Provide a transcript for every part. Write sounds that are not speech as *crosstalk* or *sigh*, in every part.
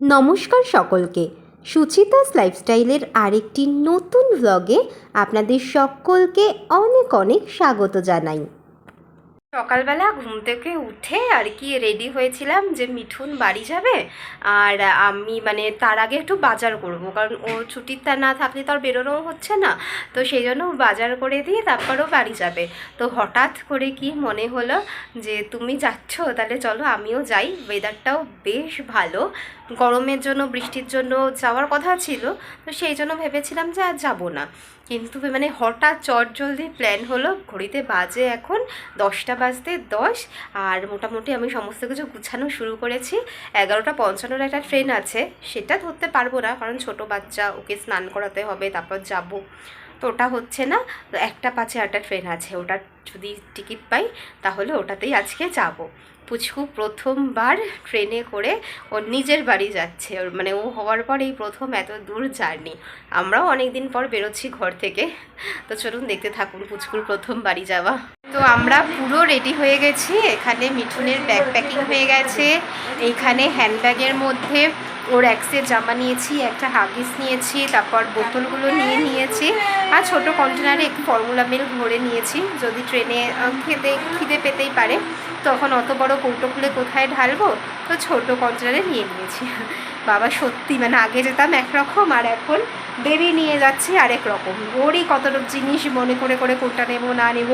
নমস্কার সকলকে। সুচিতাস লাইফস্টাইলের আরেকটি নতুন ব্লগে আপনাদের সকলকে অনেক অনেক স্বাগত জানাই। সকালবেলা ঘুম থেকে উঠে আর কি রেডি হয়েছিলাম যে মিঠুন বাড়ি যাবে। আর আমি মানে তার আগে একটু বাজার করব, কারণ ও ছুটির তা না থাকলে তো আর বেরোনো হচ্ছে না। তো সেই জন্য বাজার করে দিয়ে তারপরও বাড়ি যাবে। তো হঠাৎ করে কি মনে হলো যে তুমি যাচ্ছ, তাহলে চলো আমিও যাই। ওয়েদারটাও বেশ ভালো। গরমের জন্য, বৃষ্টির জন্য যাওয়ার কথা ছিল। তো সেই জন্য ভেবেছিলাম যে আর যাব না। কিন্তু মানে হঠাৎ চট জলদি প্ল্যান হলো, ঘড়িতে বাজে এখন দশটা বাজতে দশ, আর মোটামুটি আমি সমস্ত কিছু গুছানো শুরু করেছি। এগারোটা পঞ্চান্নর একটা ট্রেন আছে, সেটা ধরতে পারব না, কারণ ছোট বাচ্চা, ওকে স্নান করাতে হবে, তারপর যাব। তো ওটা হচ্ছে না, তো একটা পাঁচে আটটা ট্রেন আছে, ওটা যদি টিকিট পাই তাহলে ওটাতেই আজকে যাব। পুচকু প্রথমবার ট্রেনে করে ওর নিজের বাড়ি যাচ্ছে, ওর মানে ও হওয়ার পর এই প্রথম এত দূর জার্নি। আমরাও অনেক দিন পর বেরোচ্ছি ঘর থেকে। তো চলুন দেখতে থাকুন পুচকুর প্রথম বাড়ি যাওয়া। তো আমরা পুরো রেডি হয়ে গেছি, এখানে মিঠুনের ব্যাগ প্যাকিং হয়ে গেছে, এইখানে হ্যান্ডব্যাগের মধ্যে ওর সেট জামা নিয়েছি, একটা হাগিস নিয়েছি, তারপর বোতলগুলো নিয়ে নিয়েছি আর ছোট কন্টেনারে একটু ফর্মুলা মিল ভরে নিয়েছি। যদি ট্রেনে খেতে, খিদে পেতেই পারে, তখন অত বড় কৌটো খুলে কোথায় ঢালবো? তো ছোট কন্টেনারে নিয়ে নিয়েছি। *laughs* বাবা সত্যি মানে আগে যেতাম একরকম আর এখন বেবি নিয়ে যাচ্ছি আরেক রকম। ওরই কত জিনিস মনে করে করে কোনটা নেব, না নেব,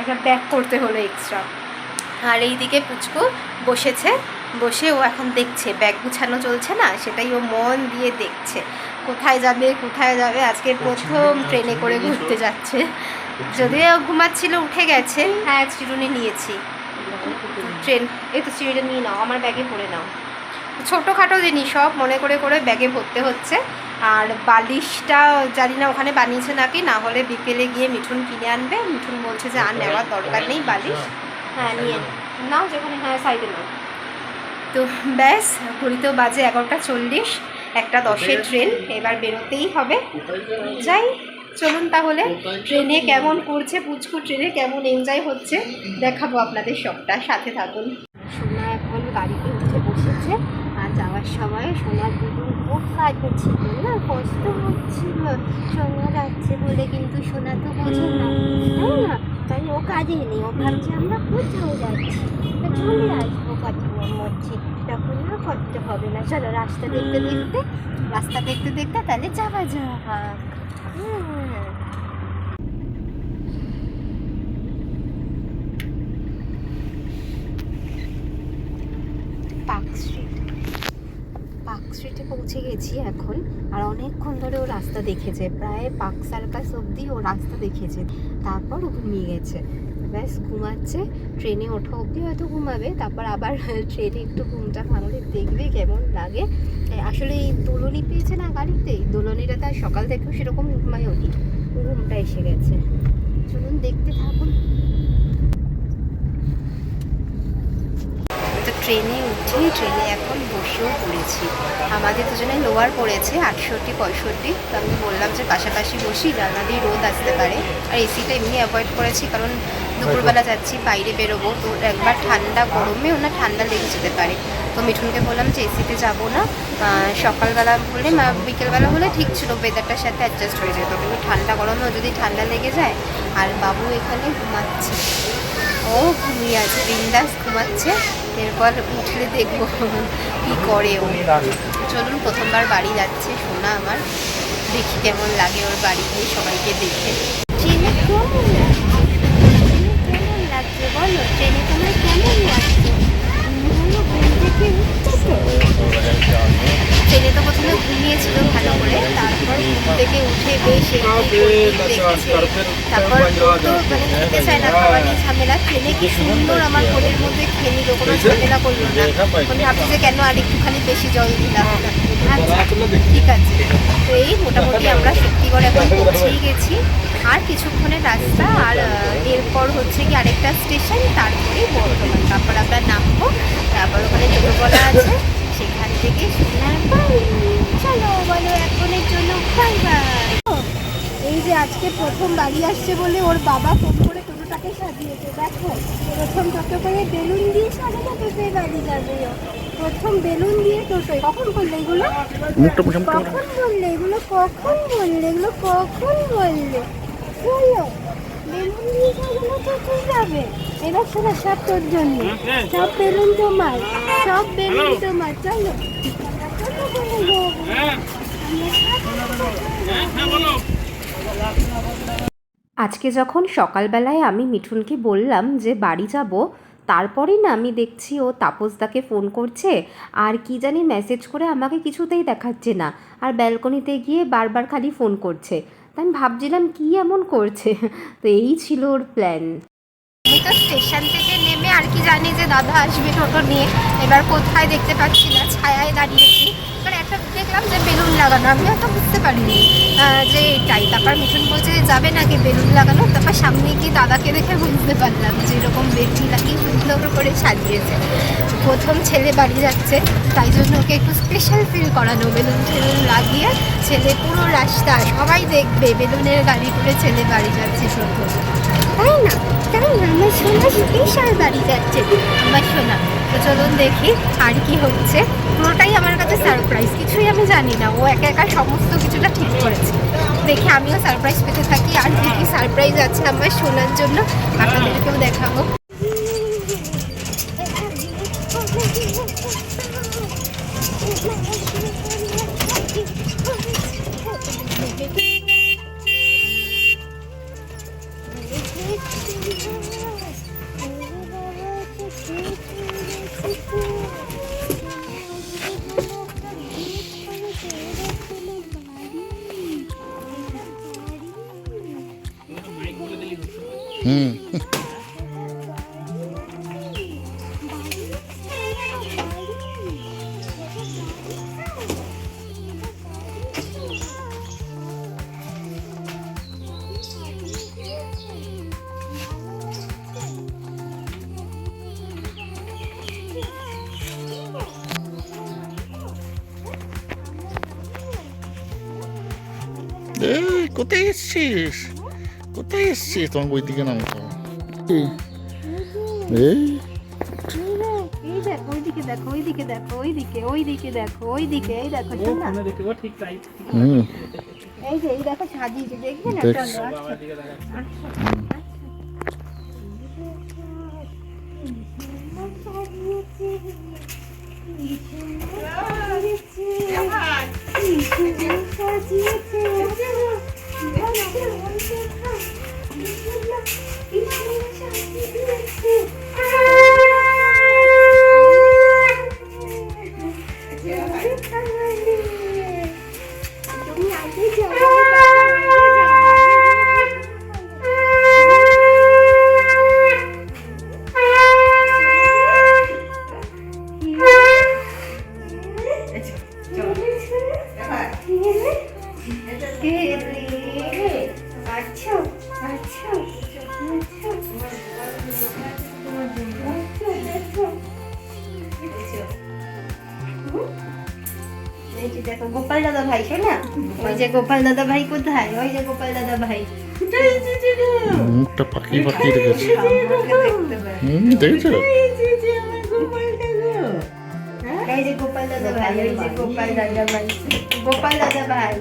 একটা ব্যাক করতে হলো এক্সট্রা আর এইদিকে পুচকু বসেছে। বসে ও এখন দেখছে ব্যাগ গুছানো চলছে না সেটাই ও মন দিয়ে দেখছে। কোথায় যাবে কোথায় যাবে? আজকে প্রথম ট্রেনে করে ঘুরতে যাচ্ছে। যদিও ঘুমাচ্ছিল উঠে গেছে। হ্যাঁ চিরুনি নিয়েছি। ট্রেন এই তো চিরুনিটা নিয়ে নাও আমার ব্যাগে ভরে নাও। ছোটোখাটো জিনিস সব মনে করে করে ব্যাগে ভরতে হচ্ছে। আর বালিশটা জানি না ওখানে বানিয়েছে নাকি না হলে বিকেলে গিয়ে মিঠুন কিনে আনবে। মিঠুন বলছে যে আর নেওয়ার দরকার নেই বালিশ। হ্যাঁ নিয়ে নাও। নাও যেখানে হ্যাঁ সাইডে নাও। তো ব্যাস ঘড়িতেও বাজে এগারোটা চল্লিশ একটা দশের ট্রেন এবার বেরোতেই হবে। যাই চলুন তাহলে ট্রেনে কেমন করছে পুচকু ট্রেনে কেমন এনজয় হচ্ছে দেখাবো আপনাদের সবটা সাথে থাকুন। সোনা এখন গাড়িতে উঠে বসেছে আর যাওয়ার সময় সোনার দিদির খুব কাঁদছিল না কষ্ট হচ্ছিল সোনা যাচ্ছে বলে কিন্তু সোনা তো বোঝে না তাই না? তাই ও কাঁদেনি ও ভাবছে আমরা কোথাও যাচ্ছি চলে আসব কতক্ষণের মধ্যে তখন না করতে হবে না। চলো রাস্তা দেখতে দেখতে রাস্তা দেখতে দেখতে তাহলে যাওয়া হুম। Park street. পার্ক স্ট্রিটে পৌঁছে গেছি এখন। আর অনেকক্ষণ ধরে ও রাস্তা দেখেছে। প্রায় পার্ক সার্কাস অবধি ও রাস্তা দেখেছে। তারপর ও ঘুমিয়ে গেছে। ব্যাস ঘুমাচ্ছে। ট্রেনে ওঠা অবধি হয়তো ঘুমাবে, তারপর আবার *laughs* ট্রেনে একটু ঘুমটা ভাঙলে দেখবে কেমন লাগে। আসলে এই দোলনি পেয়েছে না গাড়িতে? দোলনিটা তার সকাল থেকেও সেরকম ঘুমায়ওনি ঘুমটা এসে গেছে। চলুন দেখতে থাকুন। ট্রেনে উঠে ট্রেনে এখন বসেও পড়েছি। আমাদের দুজনে লোয়ার পড়েছে, আটষট্টি, পঁয়ষট্টি। তো আমি বললাম যে পাশাপাশি বসি জানলা দিয়ে রোদ আসতে পারে। আর এসিটা এমনি অ্যাভয়েড করেছি কারণ দুপুরবেলা যাচ্ছি, বাইরে বেরোবো। তো একবার ঠান্ডা গরমে ওনার ঠান্ডা লেগে যেতে পারে। তো মিঠুনকে বললাম যে এসিতে যাব না। সকালবেলা হলে মা বিকেলবেলা হলে ঠিক ছিল ওয়েদারটার সাথে অ্যাডজাস্ট হয়ে যেত। কিন্তু ঠান্ডা গরমেও যদি ঠান্ডা লেগে যায়, আর বাবু এখানে ঘুমাচ্ছে। ও ঘুমিয়ে আছে, বিন্দাস ঘুমাচ্ছে। এরপর উঠলে দেখব কি করে ও। চলুন, প্রথমবার বাড়ি যাচ্ছে শোনা আমার। দেখি কেমন লাগে ওর বাড়ি গিয়ে সবাইকে দেখে ট্রেনে কেমন লাগছে কেমন লাগছে বলো ট্রেনে তোমার কেমন লাগছে? ট্রেনে তো প্রথমে ঘুমিয়েছিল ভালো করে তারপর ঘুম থেকে উঠে বেশ তারপর তো মানে খেতে চায় না খাবার নিয়ে ঝামেলা। ট্রেনে কি সুন্দর আমার কোলের মধ্যে খেয়ে নিল কোনো ঝামেলা করল না। এখন ভাবছি যে কেন আর একটুখানি বেশি জল দিলাম। আচ্ছা ঠিক আছে। তো এই মোটামুটি আমরা শক্তিগড় এখন পৌঁছেই গেছি। আর কিছুক্ষণের রাস্তা আর এরপর হচ্ছে কি আরেকটা স্টেশন তারপরেই বর্ধমান। তারপর আমরা নামবো তারপর ওখানে ছোটোবেলা আছে। সেখান থেকে সোনার বাড়ি। চলো বলো এখনের জন্য বাই বাই। এই যে আজকে প্রথম বাড়ি আসছে বলে ওর বাবা ফোন করে টোটোটাকে সাজিয়েছে দেখো। প্রথম টোটো করে বেলুন দিয়ে সাজানো টোটোয় বাড়ি যাবে। প্রথম বেলুন দিয়ে টোটোয়। কখন করলে এগুলো? কখন বললে? এগুলো কখন বললে? এগুলো কখন বললে? বলো বেলুন দিয়ে সাজানো টোটোয় যাবে। এবার শোনো সব তোর জন্য। সব বেলুন তোমার সব বেলুন তোমার। চলো। চলো বলে। যাব। আজকে যখন সকালবেলায় আমি মিঠুনকে বললাম যে বাড়ি যাব তারপরেই না আমি দেখছি ও তাপসদাকে ফোন করছে আর কি জানি মেসেজ করে আমাকে কিছুতেই দেখাচ্ছে না আর ব্যালকনিতে গিয়ে বারবার খালি ফোন করছে। তাই আমি ভাবছিলাম কি এমন করছে? তো এই ছিল ওর প্ল্যান আমি তো স্টেশন থেকে নেমে আর কি জানি যে দাদা আসবে টোটো নিয়ে। এবার কোথায় দেখতে পাচ্ছি না, ছায়ায় দাঁড়িয়েছি এবার একটা দেখলাম যে বেলুন লাগানো। আমি একটা বুঝতে পারিনি যে এটাই তারপর মিঠুন বলছে, যাবে নাকি বেলুন লাগানো? তারপর সামনে গিয়ে দাদাকে দেখে বুঝতে পারলাম যে এরকম বেলুন লাগিয়ে সুন্দর করে সাজিয়েছে। প্রথম ছেলে বাড়ি যাচ্ছে, তাই জন্য ওকে একটু স্পেশাল ফিল করানো, বেলুন টেলুন লাগিয়ে ছেলে পুরো রাস্তা, সবাই দেখবে বেলুনের গাড়ি করে ছেলে বাড়ি যাচ্ছে প্রথম তাই না? তাই না? আমার সোনা স্পেশাল বাড়ি যাচ্ছে। আমার সোনা, তো চলুন দেখি আর কি হচ্ছে। পুরোটাই আমার কাছে সারপ্রাইজ কিছুই আমি জানি না। ও একা একা সমস্ত কিছুটা ঠিক করেছি। দেখে আমিও সারপ্রাইজ পেতে থাকি। আর কি কি সারপ্রাইজ আছে আমার শোনার জন্য, আপনাদেরকেও দেখাবো। হুম এই কোথায় এসছিস তোমার ওই দিকে নাম এই এই দেখো ওইদিকে দেখো ওইদিকে দেখো ওইদিকে ওইদিকে দেখো ওইদিকে এই দেখো শোনা হুম এই যে এই দেখো সাজিয়েছে দেখো গোপাল দাদা ভাই শোনা ওই যে গোপাল দাদা ভাই কোথায়? ওই যে গোপাল দাদা ভাই। মুখটা পাকিয়ে পাকিয়ে রেখেছে দেখেছ। এই যে গোপাল দাদা। ভাই যে গোপাল দাদা ভাই। গোপাল দাদা ভাই।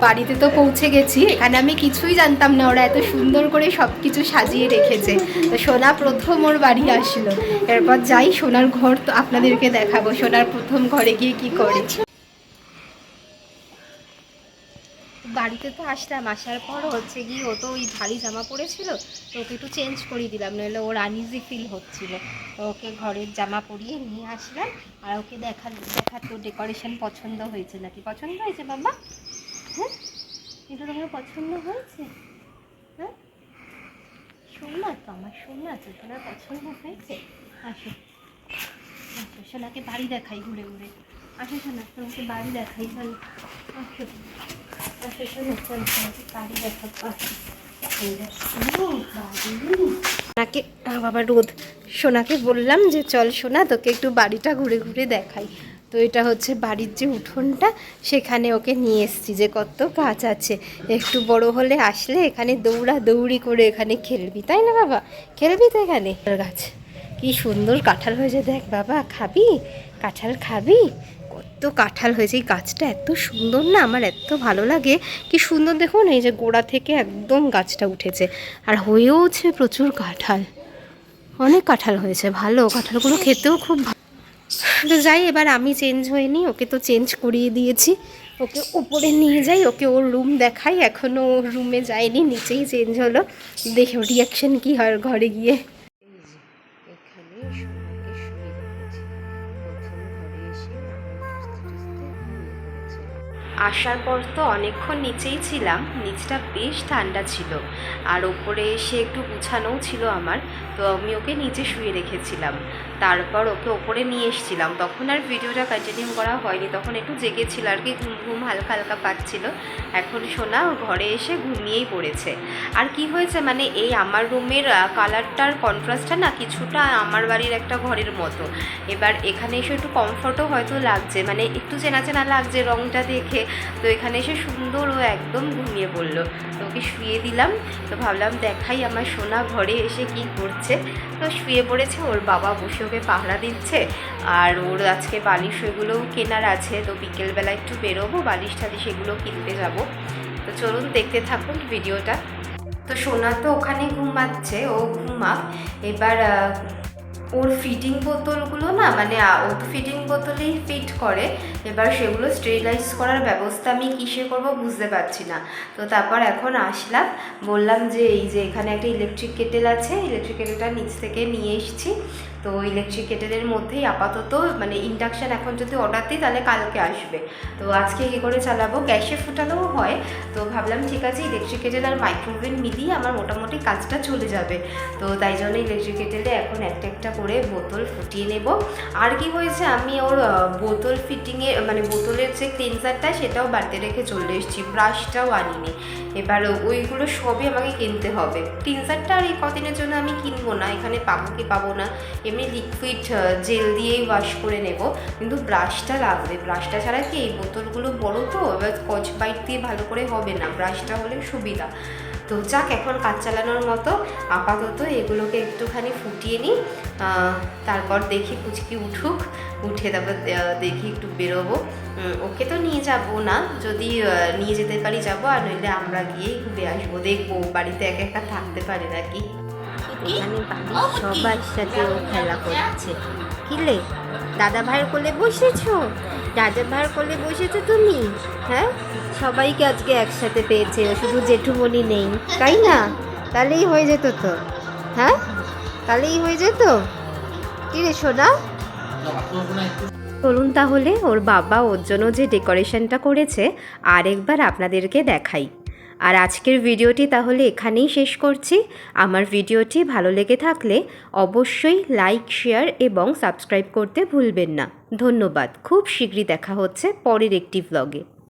বাড়িতে তো পৌঁছে গেছি। এখানে আমি কিছুই জানতাম না। ওরা এত সুন্দর করে সব কিছু সাজিয়ে রেখেছে। তো সোনা প্রথম ওর বাড়ি আসলো। এরপর যাই, সোনার ঘর তো আপনাদেরকে দেখাবো। সোনার প্রথম ঘরে গিয়ে কি করে? বাড়িতে তো আসলাম, আসার পর হচ্ছে কি ও তো ওই ভারী জামা পরেছিল, তো ওকে একটু চেঞ্জ করিয়ে দিলাম, নইলে ওর আনইজি ফিল হচ্ছিল। ওকে ঘরের জামা পরিয়ে নিয়ে আসলাম, আর ওকে দেখা দেখা তো ডেকোরেশন পছন্দ হয়েছে নাকি? পছন্দ হয়েছে বাবা হ্যাঁ? এটা তোমার পছন্দ হয়েছে? হ্যাঁ? সোনা তো আমার, সোনা তো তোমার পছন্দ হয়েছে। আসো আসো, সোনাকে বাড়ি দেখাই ঘুরে ঘুরে। আসো সোনা, তোমাকে বাড়ি দেখাই, চল। আসো। সোনাকে বাবা রোদ। সোনাকে বললাম যে, চল সোনা, তোকে একটু বাড়িটা ঘুরে ঘুরে দেখাই। তো এটা হচ্ছে বাড়ির যে উঠোনটা, সেখানে ওকে নিয়ে এসেছি যে, কত গাছ আছে। একটু বড় হলে আসলে এখানে দৌড়া দৌড়ি করে এখানে খেলবি, তাই না বাবা? খেলবি তো এখানে? গাছ, কি সুন্দর কাঁঠাল হয়েছে দেখ বাবা, খাবি? কাঁঠাল খাবি? কাঁঠাল হয়েছে, এই গাছটা এত সুন্দর না? আমার এত ভালো লাগে। কি সুন্দর দেখুন, এই যে গোড়া থেকে একদম গাছটা উঠেছে। আর হয়েওছে প্রচুর কাঁঠাল। অনেক কাঁঠাল হয়েছে, ভালো। কাঁঠালগুলো খেতেও খুব ভালো তো যাই, এবার আমি চেঞ্জ হয়ে নিই। ওকে তো চেঞ্জ করিয়ে দিয়েছি। ওকে উপরে নিয়ে যাই, ওকে ওর রুম দেখাই। এখনও ওর রুমে যায়নি, নিচেই চেঞ্জ হলো। দেখো রিয়াকশন কী হয় ঘরে গিয়ে। আসার পর তো অনেকক্ষণ নিচেই ছিলাম, নিচটা বেশ ঠান্ডা ছিল। আর ওপরে এসে একটু গুছানোও ছিল আমার, তো আমি ওকে নিচে শুয়ে রেখেছিলাম। তারপর ওকে ওপরে নিয়ে এসেছিলাম। তখন আর ভিডিওটা কন্টিনিউ করা হয়নি। তখন একটু জেগেছিল আর কি, ঘুম ঘুম হালকা হালকা পাচ্ছিল। এখন সোনা ঘরে এসে ঘুমিয়েই পড়েছে। আর কি হয়েছে মানে এই আমার রুমের কালারটার কন্ট্রাস্টটা না কিছুটা আমার বাড়ির একটা ঘরের মতো। এবার এখানে এসে একটু কমফর্টও হয়তো লাগছে। মানে একটু চেনা চেনা লাগছে রঙটা দেখে। তো এখানে এসে সুন্দর ও একদম ঘুমিয়ে পড়ল। তো ওকে শুয়ে দিলাম, তো ভাবলাম দেখাই আমার সোনা ঘরে এসে কি করছে। তো শুয়ে পড়েছে, ওর বাবা বসে ওকে পাহারা দিচ্ছে, আর ওর আজকে বালিশ ওইগুলোও কেনার আছে। তো বিকেলবেলা একটু বেরোবো, বালিশ টালিশ এগুলো কিনতে যাব। তো চলুন দেখতে থাকুন ভিডিওটা। তো সোনা তো ওখানে ঘুমাচ্ছে, ও ঘুমাক। এবার ওর ফিটিং বোতলগুলো না মানে ও তো ফিটিং বোতলেই ফিট করে। এবার সেগুলো স্টেরিলাইজ করার ব্যবস্থা আমি কিসে করব বুঝতে পারছি না। তো তারপর এখন আসলাম, বললাম যে, এই যে, এখানে একটা ইলেকট্রিক কেটেল আছে ইলেকট্রিক কেটেলটা নিচ থেকে নিয়ে এসেছি। তো ইলেকট্রিক কেটেলের মধ্যেই আপাতত মানে ইন্ডাকশান এখন যদি অর্ডার দিই, তাহলে কালকে আসবে। তো আজকে কী করে চালাবো? গ্যাসে ফুটালেও হয়। তো ভাবলাম, ঠিক আছে ইলেকট্রিক কেটেল আর মাইক্রোওভেন মিলিয়ে আমার মোটামুটি কাজটা চলে যাবে। তো তাই জন্য ইলেকট্রিক কেটেলে এখন একটা একটা করে বোতল ফুটিয়ে নেব। আর কি হয়েছে, আমি ওর বোতল ফিটিংয়ে মানে বোতলের যে ক্লিনজারটা সেটাও বাড়িতে রেখে চলে এসেছি। ব্রাশটাও আনিনি। এবার ওইগুলো সবই আমাকে কিনতে হবে। ক্লিনজারটা আর এই কদিনের জন্য আমি কিনবো না, এখানে পাবো কি পাবো না। এমনি লিকুইড জেল দিয়েই ওয়াশ করে নেব। কিন্তু ব্রাশটা লাগবে। ব্রাশটা ছাড়া কি এই বোতলগুলো বড় তো? এবার স্কচ বাইট দিয়ে ভালো করে হবে না। ব্রাশটা হলে সুবিধা। তো যাক, এখন কাজ চালানোর মতো আপাতত এগুলোকে একটুখানি ফুটিয়ে নিই। তারপর দেখি কুচকি উঠুক, উঠে তারপর দেখি একটু বেরোবো। ওকে তো নিয়ে যাব না, যদি নিয়ে যেতে পারি যাব, আর নইলে আমরা গিয়েই ঘুরে আসব। দেখব, বাড়িতে একা একা থাকতে পারে নাকি? এখানে বাড়ির সবার সাথে ও খেলা করছে। কিলে দাদা ভাইয়ের কোলে বসেছো? দাদা ভার কোলে বসেছো তুমি? হ্যাঁ? সবাইকে আজকে একসাথে পেয়েছে, শুধু জেঠুমণি নেই। তাই না? তাহলেই হয়ে যেত তো। হ্যাঁ? তাহলেই হয়ে যেত? কি রে সোনা? চলুন তাহলে, ওর বাবা ওর জন্য যে ডেকোরেশনটা করেছে, আরেকবার আপনাদেরকে দেখাই। আর আজকের ভিডিওটি তাহলে এখানেই শেষ করছি। আমার ভিডিওটি ভালো লেগে থাকলে অবশ্যই লাইক, শেয়ার এবং সাবস্ক্রাইব করতে ভুলবেন না। ধন্যবাদ। খুব শীঘ্রই দেখা হচ্ছে পরের একটি ভ্লগে